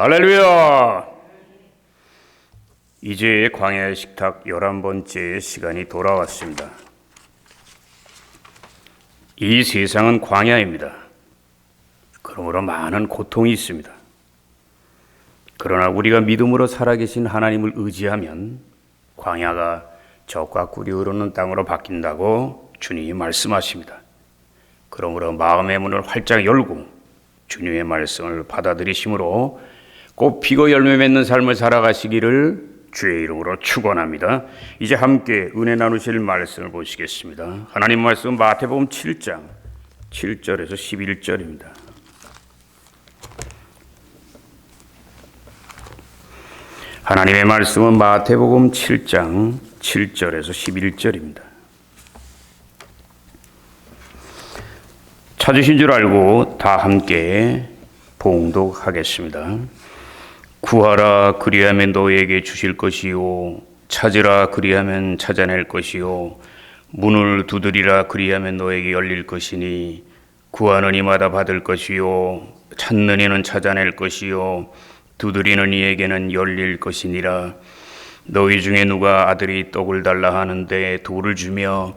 할렐루야! 이제 광야의 식탁 열한 번째 시간이 돌아왔습니다. 이 세상은 광야입니다. 그러므로 많은 고통이 있습니다. 그러나 우리가 믿음으로 살아계신 하나님을 의지하면 광야가 적과 꿀이 흐르는 땅으로 바뀐다고 주님이 말씀하십니다. 그러므로 마음의 문을 활짝 열고 주님의 말씀을 받아들이심으로 꽃 피고 열매 맺는 삶을 살아가시기를 주의 이름으로 축원합니다. 이제 함께 은혜 나누실 말씀을 보시겠습니다. 하나님 말씀 마태복음 7장 7절에서 11절입니다. 하나님의 말씀은 마태복음 7장 7절에서 11절입니다. 찾으신 줄 알고 다 함께 봉독하겠습니다. 구하라 그리하면 너에게 주실 것이요 찾으라 그리하면 찾아낼 것이요 문을 두드리라 그리하면 너에게 열릴 것이니 구하는 이마다 받을 것이요 찾는 이는 찾아낼 것이요 두드리는 이에게는 열릴 것이니라. 너희 중에 누가 아들이 떡을 달라 하는데 돌을 주며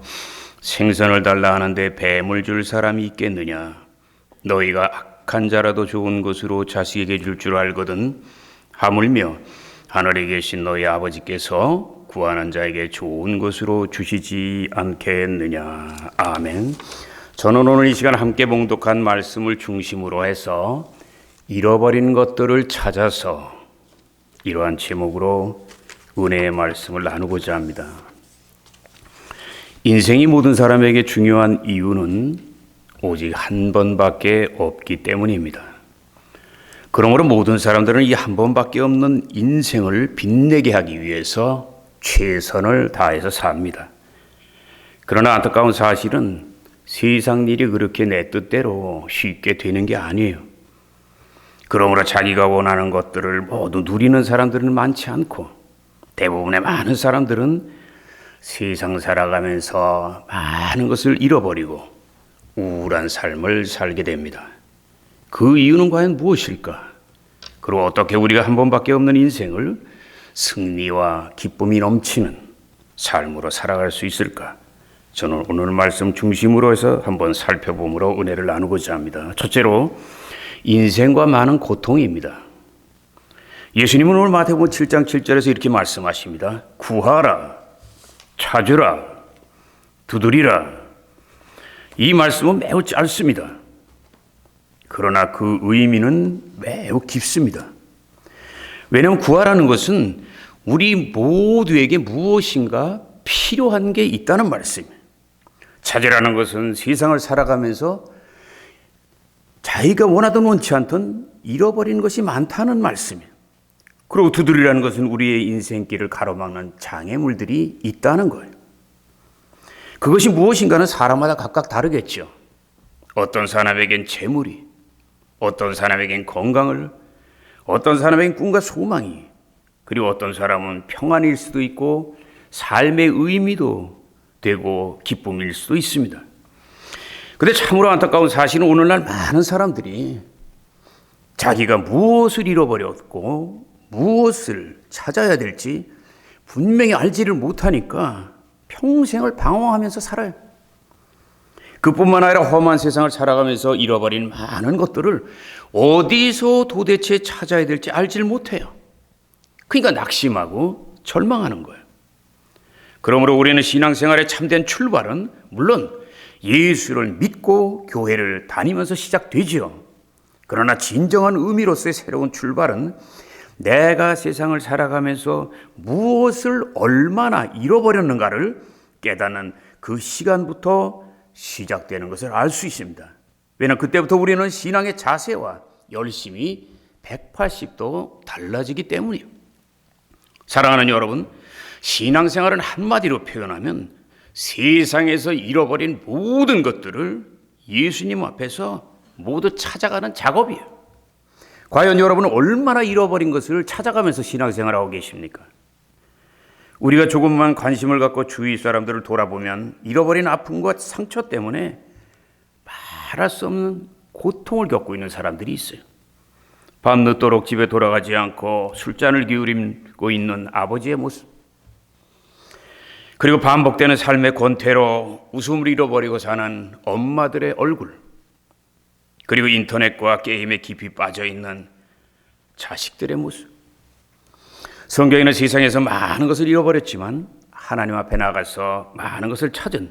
생선을 달라 하는데 뱀을 줄 사람이 있겠느냐? 너희가 악한 자라도 좋은 것으로 자식에게 줄줄 알거든 하물며 하늘에 계신 너희 아버지께서 구하는 자에게 좋은 것으로 주시지 않겠느냐. 아멘. 저는 오늘 이 시간 함께 봉독한 말씀을 중심으로 해서 잃어버린 것들을 찾아서 이러한 제목으로 은혜의 말씀을 나누고자 합니다. 인생이 모든 사람에게 중요한 이유는 오직 한 번밖에 없기 때문입니다. 그러므로 모든 사람들은 이 한 번밖에 없는 인생을 빛내게 하기 위해서 최선을 다해서 삽니다. 그러나 안타까운 사실은 세상 일이 그렇게 내 뜻대로 쉽게 되는 게 아니에요. 그러므로 자기가 원하는 것들을 모두 누리는 사람들은 많지 않고 대부분의 많은 사람들은 세상 살아가면서 많은 것을 잃어버리고 우울한 삶을 살게 됩니다. 그 이유는 과연 무엇일까? 그리고 어떻게 우리가 한 번밖에 없는 인생을 승리와 기쁨이 넘치는 삶으로 살아갈 수 있을까? 저는 오늘 말씀 중심으로 해서 한번 살펴봄으로 은혜를 나누고자 합니다. 첫째로 인생과 많은 고통입니다. 예수님은 오늘 마태복음 7장 7절에서 이렇게 말씀하십니다. 구하라, 찾으라, 두드리라. 이 말씀은 매우 짧습니다. 그러나 그 의미는 매우 깊습니다. 왜냐하면 구하라는 것은 우리 모두에게 무엇인가 필요한 게 있다는 말씀이에요. 찾으라는 것은 세상을 살아가면서 자기가 원하든 원치 않든 잃어버린 것이 많다는 말씀이에요. 그리고 두드리라는 것은 우리의 인생길을 가로막는 장애물들이 있다는 거예요. 그것이 무엇인가는 사람마다 각각 다르겠죠. 어떤 사람에겐 재물이, 어떤 사람에겐 건강을, 어떤 사람에겐 꿈과 소망이, 그리고 어떤 사람은 평안일 수도 있고 삶의 의미도 되고 기쁨일 수도 있습니다. 근데 참으로 안타까운 사실은 오늘날 많은 사람들이 자기가 무엇을 잃어버렸고 무엇을 찾아야 될지 분명히 알지를 못하니까 평생을 방황하면서 살아요. 그뿐만 아니라 험한 세상을 살아가면서 잃어버린 많은 것들을 어디서 도대체 찾아야 될지 알질 못해요. 그러니까 낙심하고 절망하는 거예요. 그러므로 우리는 신앙생활의 참된 출발은 물론 예수를 믿고 교회를 다니면서 시작되지요. 그러나 진정한 의미로서의 새로운 출발은 내가 세상을 살아가면서 무엇을 얼마나 잃어버렸는가를 깨닫는 그 시간부터 시작되는 것을 알 수 있습니다. 왜냐하면 그때부터 우리는 신앙의 자세와 열심이 180도 달라지기 때문이에요. 사랑하는 여러분, 신앙생활은 한마디로 표현하면 세상에서 잃어버린 모든 것들을 예수님 앞에서 모두 찾아가는 작업이에요. 과연 여러분은 얼마나 잃어버린 것을 찾아가면서 신앙생활하고 계십니까? 우리가 조금만 관심을 갖고 주위 사람들을 돌아보면 잃어버린 아픔과 상처 때문에 말할 수 없는 고통을 겪고 있는 사람들이 있어요. 밤늦도록 집에 돌아가지 않고 술잔을 기울이고 있는 아버지의 모습. 그리고 반복되는 삶의 권태로 웃음을 잃어버리고 사는 엄마들의 얼굴. 그리고 인터넷과 게임에 깊이 빠져 있는 자식들의 모습. 성경에는 세상에서 많은 것을 잃어버렸지만 하나님 앞에 나가서 많은 것을 찾은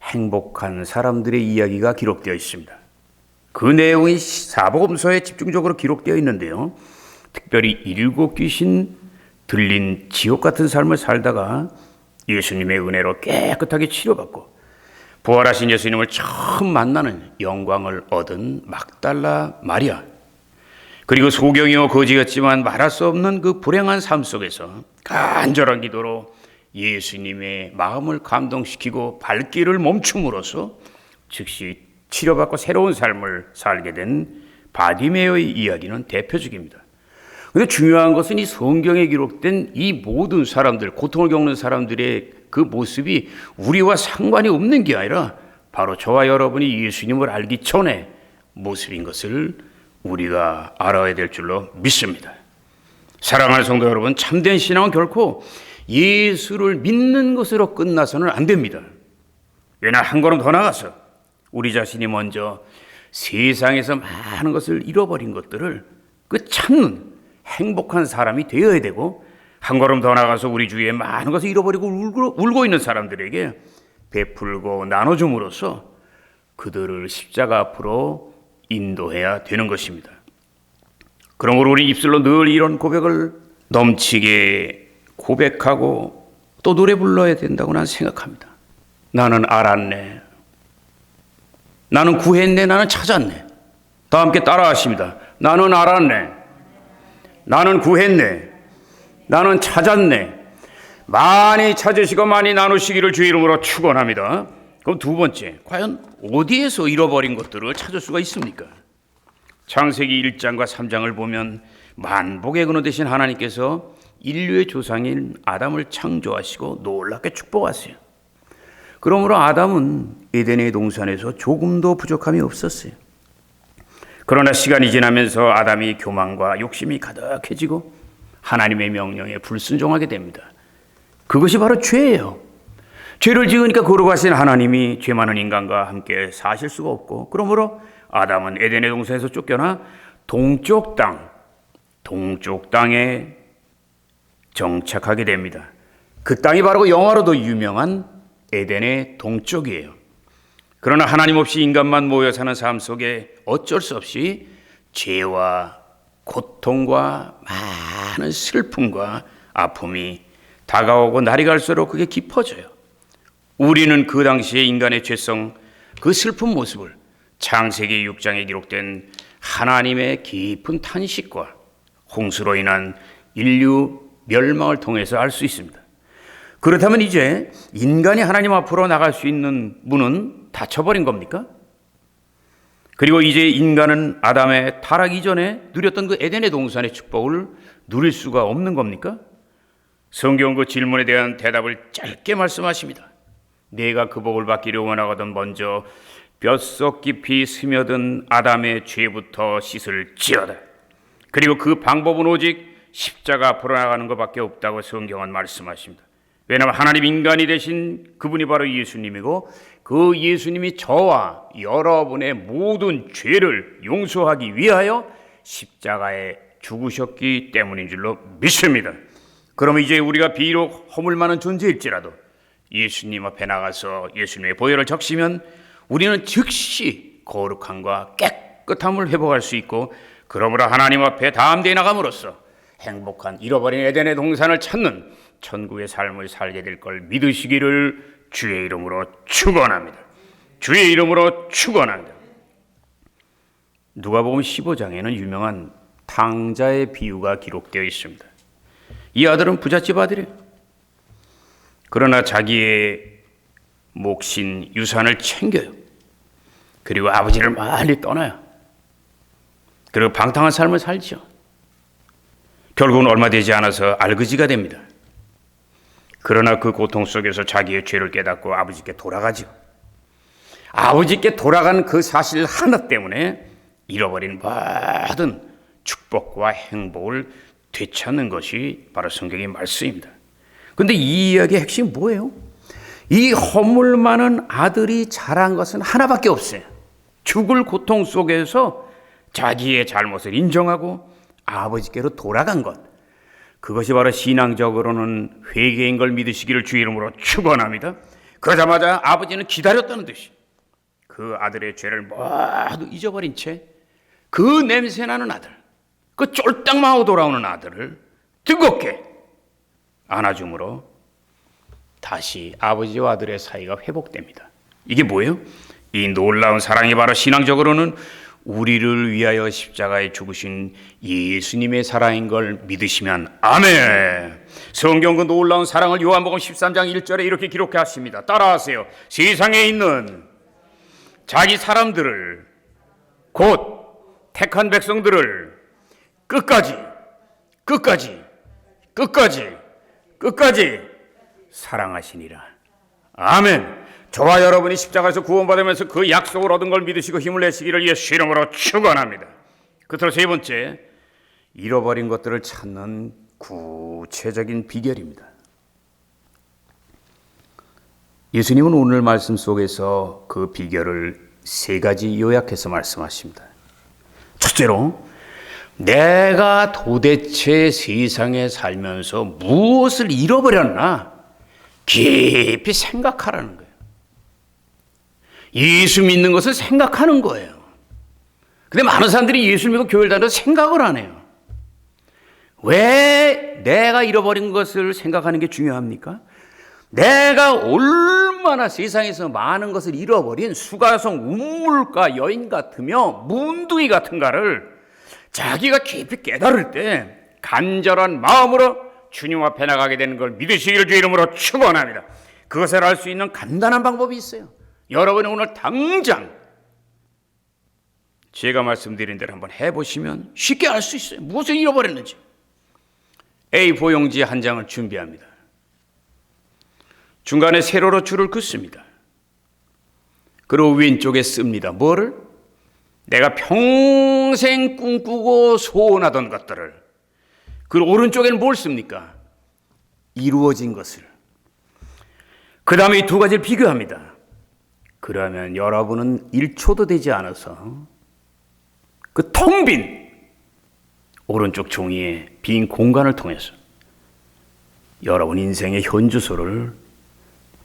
행복한 사람들의 이야기가 기록되어 있습니다. 그 내용이 사복음서에 집중적으로 기록되어 있는데요. 특별히 일곱 귀신 들린 지옥 같은 삶을 살다가 예수님의 은혜로 깨끗하게 치료받고 부활하신 예수님을 처음 만나는 영광을 얻은 막달라 마리아 그리고 소경이요 거지였지만 말할 수 없는 그 불행한 삶 속에서 간절한 기도로 예수님의 마음을 감동시키고 발길을 멈춤으로써 즉시 치료받고 새로운 삶을 살게 된 바디메어의 이야기는 대표적입니다. 근데 중요한 것은 이 성경에 기록된 이 모든 사람들, 고통을 겪는 사람들의 그 모습이 우리와 상관이 없는 게 아니라 바로 저와 여러분이 예수님을 알기 전에 모습인 것을 우리가 알아야 될 줄로 믿습니다. 사랑하는 성도 여러분, 참된 신앙은 결코 예수를 믿는 것으로 끝나서는 안 됩니다. 왜냐 한 걸음 더 나가서 우리 자신이 먼저 세상에서 많은 것을 잃어버린 것들을 그 찾는 행복한 사람이 되어야 되고 한 걸음 더 나가서 우리 주위에 많은 것을 잃어버리고 울고, 울고 있는 사람들에게 베풀고 나눠줌으로써 그들을 십자가 앞으로 인도해야 되는 것입니다. 그러므로 우리 입술로 늘 이런 고백을 넘치게 고백하고 또 노래 불러야 된다고 난 생각합니다. 나는 알았네. 나는 구했네. 나는 찾았네. 다 함께 따라하십니다. 나는 알았네. 나는 구했네. 나는 찾았네. 많이 찾으시고 많이 나누시기를 주의 이름으로 축원합니다. 그럼 두 번째, 과연 어디에서 잃어버린 것들을 찾을 수가 있습니까? 창세기 1장과 3장을 보면 만복의 근원 되신 하나님께서 인류의 조상인 아담을 창조하시고 놀랍게 축복하세요. 그러므로 아담은 에덴의 동산에서 조금도 부족함이 없었어요. 그러나 시간이 지나면서 아담이 교만과 욕심이 가득해지고 하나님의 명령에 불순종하게 됩니다. 그것이 바로 죄예요. 죄를 지으니까 거룩하신 하나님이 죄 많은 인간과 함께 사실 수가 없고 그러므로 아담은 에덴의 동산에서 쫓겨나 동쪽 땅, 동쪽 땅에 정착하게 됩니다. 그 땅이 바로 그 영화로도 유명한 에덴의 동쪽이에요. 그러나 하나님 없이 인간만 모여 사는 삶 속에 어쩔 수 없이 죄와 고통과 많은 슬픔과 아픔이 다가오고 날이 갈수록 그게 깊어져요. 우리는 그 당시에 인간의 죄성, 그 슬픈 모습을 창세기 6장에 기록된 하나님의 깊은 탄식과 홍수로 인한 인류 멸망을 통해서 알 수 있습니다. 그렇다면 이제 인간이 하나님 앞으로 나갈 수 있는 문은 닫혀버린 겁니까? 그리고 이제 인간은 아담의 타락 이전에 누렸던 그 에덴의 동산의 축복을 누릴 수가 없는 겁니까? 성경 그 질문에 대한 대답을 짧게 말씀하십니다. 내가 그 복을 받기를 원하거든 먼저 뼛속 깊이 스며든 아담의 죄부터 씻을 지어다. 그리고 그 방법은 오직 십자가 앞으로 나가는 것밖에 없다고 성경은 말씀하십니다. 왜냐하면 하나님 인간이 되신 그분이 바로 예수님이고 그 예수님이 저와 여러분의 모든 죄를 용서하기 위하여 십자가에 죽으셨기 때문인 줄로 믿습니다. 그럼 이제 우리가 비록 허물 많은 존재일지라도 예수님 앞에 나가서 예수님의 보혈을 적시면 우리는 즉시 거룩함과 깨끗함을 회복할 수 있고 그러므로 하나님 앞에 다음대에 나감으로써 행복한 잃어버린 에덴의 동산을 찾는 천국의 삶을 살게 될 걸 믿으시기를 주의 이름으로 축원합니다. 주의 이름으로 축원합니다. 누가복음 15장에는 유명한 탕자의 비유가 기록되어 있습니다. 이 아들은 부잣집 아들이에요. 그러나 자기의 몫인 유산을 챙겨요. 그리고 아버지를 멀리 떠나요. 그리고 방탕한 삶을 살죠. 결국은 얼마 되지 않아서 알거지가 됩니다. 그러나 그 고통 속에서 자기의 죄를 깨닫고 아버지께 돌아가죠. 아버지께 돌아간 그 사실 하나 때문에 잃어버린 모든 축복과 행복을 되찾는 것이 바로 성경의 말씀입니다. 근데 이 이야기의 핵심이 뭐예요? 이 허물 많은 아들이 자란 것은 하나밖에 없어요. 죽을 고통 속에서 자기의 잘못을 인정하고 아버지께로 돌아간 것. 그것이 바로 신앙적으로는 회개인 걸 믿으시기를 주 이름으로 축원합니다. 그러자마자 아버지는 기다렸다는 듯이 그 아들의 죄를 모두 잊어버린 채 그 냄새나는 아들, 그 쫄딱마고 돌아오는 아들을 뜨겁게 안아줌으로 다시 아버지와 아들의 사이가 회복됩니다. 이게 뭐예요? 이 놀라운 사랑이 바로 신앙적으로는 우리를 위하여 십자가에 죽으신 예수님의 사랑인 걸 믿으시면 아멘. 성경 그 놀라운 사랑을 요한복음 13장 1절에 이렇게 기록하십니다. 따라하세요. 세상에 있는 자기 사람들을 곧 택한 백성들을 끝까지 끝까지 끝까지 끝까지 사랑하시니라. 아멘. 저와 여러분이 십자가에서 구원받으면서 그 약속을 얻은 걸 믿으시고 힘을 내시기를 예수 이름으로 축원합니다. 끝으로 세 번째 잃어버린 것들을 찾는 구체적인 비결입니다. 예수님은 오늘 말씀 속에서 그 비결을 세 가지 요약해서 말씀하십니다. 첫째로 내가 도대체 세상에 살면서 무엇을 잃어버렸나 깊이 생각하라는 거예요. 예수 믿는 것을 생각하는 거예요. 근데 많은 사람들이 예수 믿고 교회를 다녀도 생각을 안 해요. 왜 내가 잃어버린 것을 생각하는 게 중요합니까? 내가 얼마나 세상에서 많은 것을 잃어버린 수가성 우물가 여인 같으며 문둥이 같은가를 자기가 깊이 깨달을 때 간절한 마음으로 주님 앞에 나가게 되는 걸 믿으시기를 주 이름으로 축원합니다. 그것을 알 수 있는 간단한 방법이 있어요. 여러분이 오늘 당장 제가 말씀드린 대로 한번 해보시면 쉽게 알 수 있어요. 무엇을 잃어버렸는지. A4 용지 한 장을 준비합니다. 중간에 세로로 줄을 긋습니다. 그리고 왼쪽에 씁니다. 뭐를? 내가 평생 꿈꾸고 소원하던 것들을. 그리고 오른쪽에는 뭘 씁니까? 이루어진 것을. 그 다음에 이 두 가지를 비교합니다. 그러면 여러분은 1초도 되지 않아서 그 텅 빈 오른쪽 종이에 빈 공간을 통해서 여러분 인생의 현주소를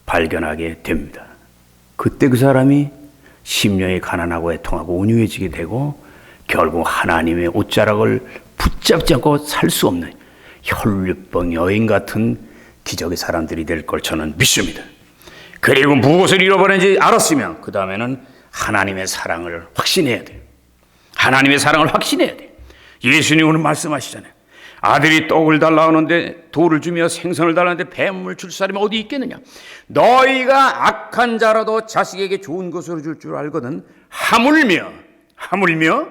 발견하게 됩니다. 그때 그 사람이 심령이 가난하고 애통하고 온유해지게 되고 결국 하나님의 옷자락을 붙잡지 않고 살 수 없는 혈류병 여인 같은 기적의 사람들이 될 걸 저는 믿습니다. 그리고 무엇을 잃어버렸는지 알았으면 그 다음에는 하나님의 사랑을 확신해야 돼요. 하나님의 사랑을 확신해야 돼요. 예수님 오늘 말씀하시잖아요. 아들이 떡을 달라 하는데 돌을 주며 생선을 달라는데 뱀을 줄 사람이 어디 있겠느냐? 너희가 악한 자라도 자식에게 좋은 것으로 줄 줄 알거든 하물며 하물며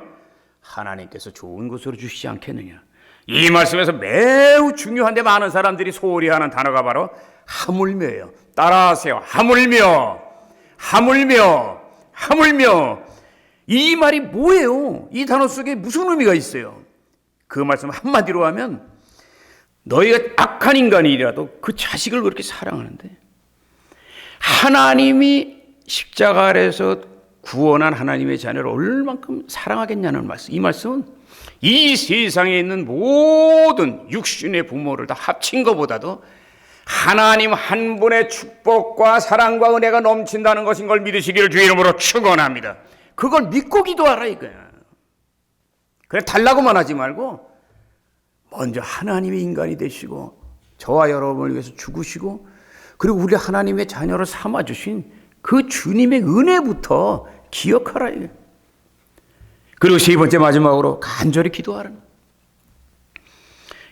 하나님께서 좋은 것으로 주시지 않겠느냐? 이 말씀에서 매우 중요한데 많은 사람들이 소홀히 하는 단어가 바로 하물며예요. 따라하세요. 하물며 하물며 하물며 이 말이 뭐예요? 이 단어 속에 무슨 의미가 있어요? 그 말씀 한마디로 하면 너희가 악한 인간이라도 그 자식을 그렇게 사랑하는데 하나님이 십자가 아래서 구원한 하나님의 자녀를 얼만큼 사랑하겠냐는 말씀. 이 말씀은 이 세상에 있는 모든 육신의 부모를 다 합친 것보다도 하나님 한 분의 축복과 사랑과 은혜가 넘친다는 것인 걸 믿으시기를 주 이름으로 축원합니다. 그걸 믿고 기도하라 이거야. 그래 달라고만 하지 말고 먼저 하나님의 인간이 되시고 저와 여러분을 위해서 죽으시고 그리고 우리 하나님의 자녀를 삼아 주신 그 주님의 은혜부터 기억하라 이거. 그리고 세 번째 마지막으로 간절히 기도하라.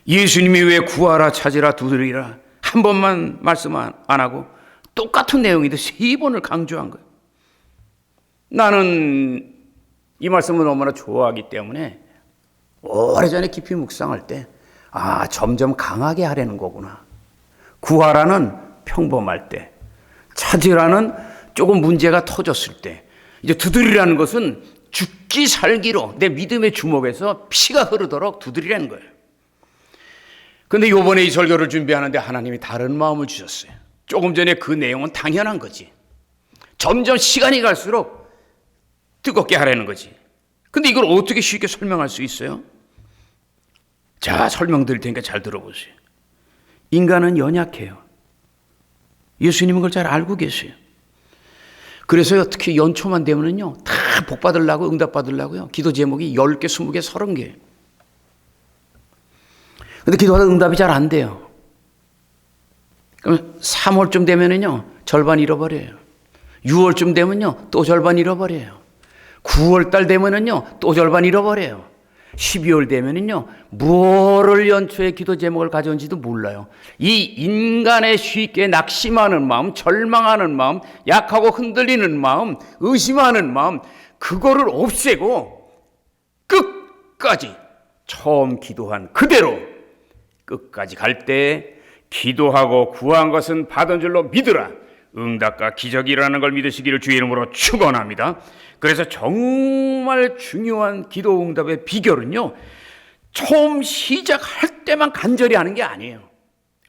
예수님이 왜 구하라 찾으라 두드리라 한 번만 말씀 안 하고 똑같은 내용인데 세 번을 강조한 거예요. 나는 이 말씀을 너무나 좋아하기 때문에 오래전에 깊이 묵상할 때, 아, 점점 강하게 하려는 거구나. 구하라는 평범할 때, 찾으라는 조금 문제가 터졌을 때, 이제 두드리라는 것은 죽기 살기로 내 믿음의 주먹에서 피가 흐르도록 두드리라는 거예요. 근데 요번에 이 설교를 준비하는데 하나님이 다른 마음을 주셨어요. 조금 전에 그 내용은 당연한 거지. 점점 시간이 갈수록 뜨겁게 하라는 거지. 근데 이걸 어떻게 쉽게 설명할 수 있어요? 자, 설명드릴 테니까 잘 들어보세요. 인간은 연약해요. 예수님은 그걸 잘 알고 계세요. 그래서요, 특히 연초만 되면은요, 다 복 받으려고, 응답 받으려고요. 기도 제목이 10개, 20개, 30개. 근데 기도하다 응답이 잘 안 돼요. 그럼 3월쯤 되면은요, 절반 잃어버려요. 6월쯤 되면요, 또 절반 잃어버려요. 9월 달 되면은요, 또 절반 잃어버려요. 12월 되면은요, 무엇을 연초에 기도 제목을 가져온지도 몰라요. 이 인간의 쉽게 낙심하는 마음, 절망하는 마음, 약하고 흔들리는 마음, 의심하는 마음, 그거를 없애고 끝까지 처음 기도한 그대로 끝까지 갈 때 기도하고 구한 것은 받은 줄로 믿으라. 응답과 기적이 일어나는 걸 믿으시기를 주의 이름으로 축원합니다. 그래서 정말 중요한 기도 응답의 비결은요. 처음 시작할 때만 간절히 하는 게 아니에요.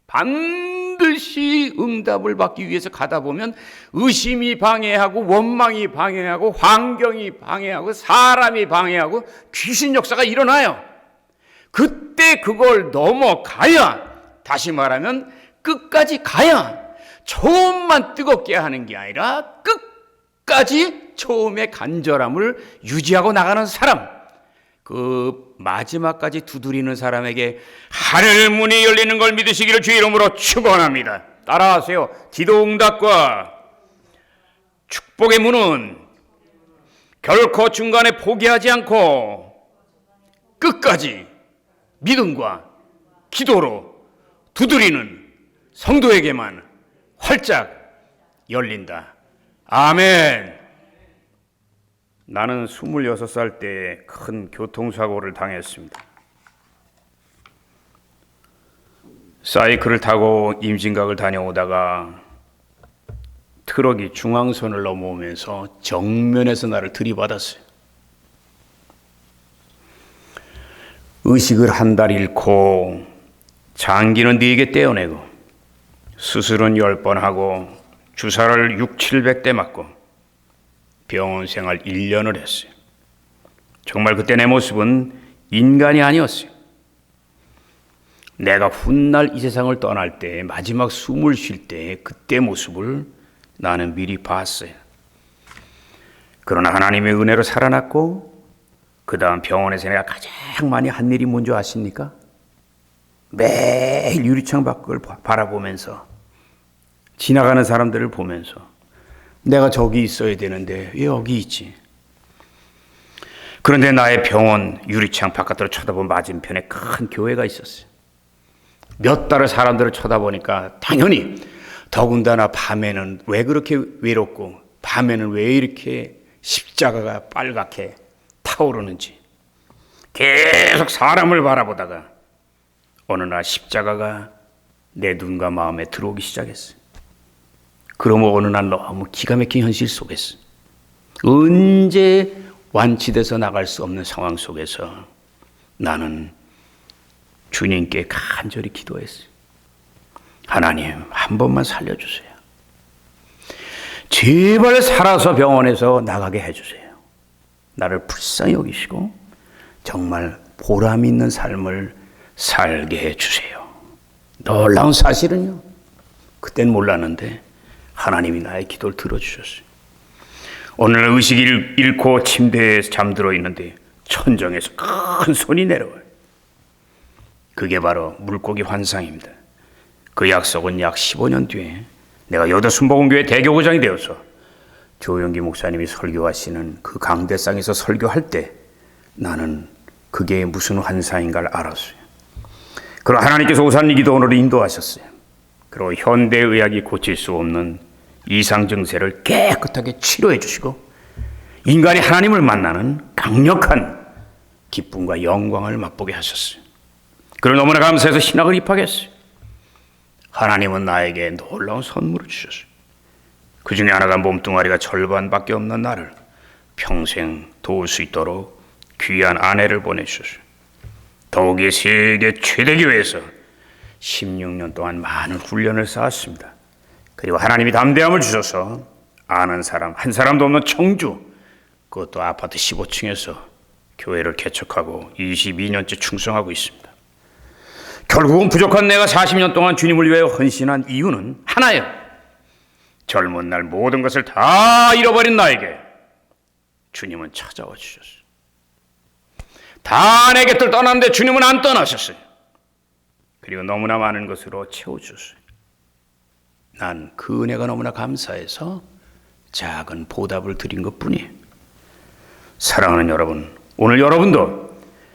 반드시 응답을 받기 위해서 가다 보면 의심이 방해하고 원망이 방해하고 환경이 방해하고 사람이 방해하고 귀신 역사가 일어나요. 그때 그걸 넘어가야 다시 말하면 끝까지 가야 처음만 뜨겁게 하는 게 아니라 끝 까지 처음의 간절함을 유지하고 나가는 사람 그 마지막까지 두드리는 사람에게 하늘 문이 열리는 걸 믿으시기를 주의 이름으로 축원합니다. 따라하세요. 기도 응답과 축복의 문은 결코 중간에 포기하지 않고 끝까지 믿음과 기도로 두드리는 성도에게만 활짝 열린다. 아멘. 나는 26살 때큰 교통사고를 당했습니다. 사이클을 타고 임진각을 다녀오다가 트럭이 중앙선을 넘어오면서 정면에서 나를 들이받았어요. 의식을 한 달 잃고 장기는 네개 떼어내고 수술은 열 번 하고 주사를 6, 700대 맞고 병원 생활 1년을 했어요. 정말 그때 내 모습은 인간이 아니었어요. 내가 훗날 이 세상을 떠날 때 마지막 숨을 쉴 때 그때 모습을 나는 미리 봤어요. 그러나 하나님의 은혜로 살아났고 그 다음 병원에서 내가 가장 많이 한 일이 뭔지 아십니까? 매일 유리창 밖을 바라보면서 지나가는 사람들을 보면서 내가 저기 있어야 되는데 왜 여기 있지? 그런데 나의 병원 유리창 바깥으로 쳐다본 맞은편에 큰 교회가 있었어요. 몇 달을 사람들을 쳐다보니까 당연히 더군다나 밤에는 왜 그렇게 외롭고 밤에는 왜 이렇게 십자가가 빨갛게 타오르는지 계속 사람을 바라보다가 어느 날 십자가가 내 눈과 마음에 들어오기 시작했어요. 그러면 어느 날 너무 기가 막힌 현실 속에서 언제 완치돼서 나갈 수 없는 상황 속에서 나는 주님께 간절히 기도했어요. 하나님, 한 번만 살려주세요. 제발 살아서 병원에서 나가게 해주세요. 나를 불쌍히 여기시고 정말 보람 있는 삶을 살게 해주세요. 놀라운 사실은요. 그땐 몰랐는데 하나님이 나의 기도를 들어주셨어요. 오늘 의식을 잃고 침대에 잠들어 있는데 천정에서 큰 손이 내려와요. 그게 바로 물고기 환상입니다. 그 약속은 약 15년 뒤에 내가 여도순복음교회 대교구장이 되어서 조영기 목사님이 설교하시는 그 강대상에서 설교할 때 나는 그게 무슨 환상인가를 알았어요. 그리고 하나님께서 우산리 기도원으로 인도하셨어요. 그리고 현대의학이 고칠 수 없는 이상 증세를 깨끗하게 치료해 주시고 인간이 하나님을 만나는 강력한 기쁨과 영광을 맛보게 하셨어요. 그걸 너무나 감사해서 신학을 입학했어요. 하나님은 나에게 놀라운 선물을 주셨어요. 그 중에 하나가 몸뚱아리가 절반밖에 없는 나를 평생 도울 수 있도록 귀한 아내를 보내주셨어요. 더욱이 세계 최대 교회에서 16년 동안 많은 훈련을 쌓았습니다. 그리고 하나님이 담대함을 주셔서 아는 사람 한 사람도 없는 청주 그것도 아파트 15층에서 교회를 개척하고 22년째 충성하고 있습니다. 결국은 부족한 내가 40년 동안 주님을 위해 헌신한 이유는 하나예요. 젊은 날 모든 것을 다 잃어버린 나에게 주님은 찾아와 주셨어요. 다 내 곁을 떠났는데 주님은 안 떠나셨어요. 그리고 너무나 많은 것으로 채워주셨어요. 난 그 은혜가 너무나 감사해서 작은 보답을 드린 것 뿐이에요. 사랑하는 여러분, 오늘 여러분도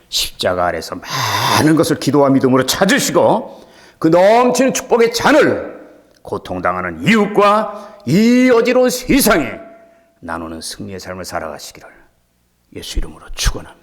십자가 아래서 많은 것을 기도와 믿음으로 찾으시고 그 넘치는 축복의 잔을 고통당하는 이웃과 이 어지러운 세상에 나누는 승리의 삶을 살아가시기를 예수 이름으로 축원합니다.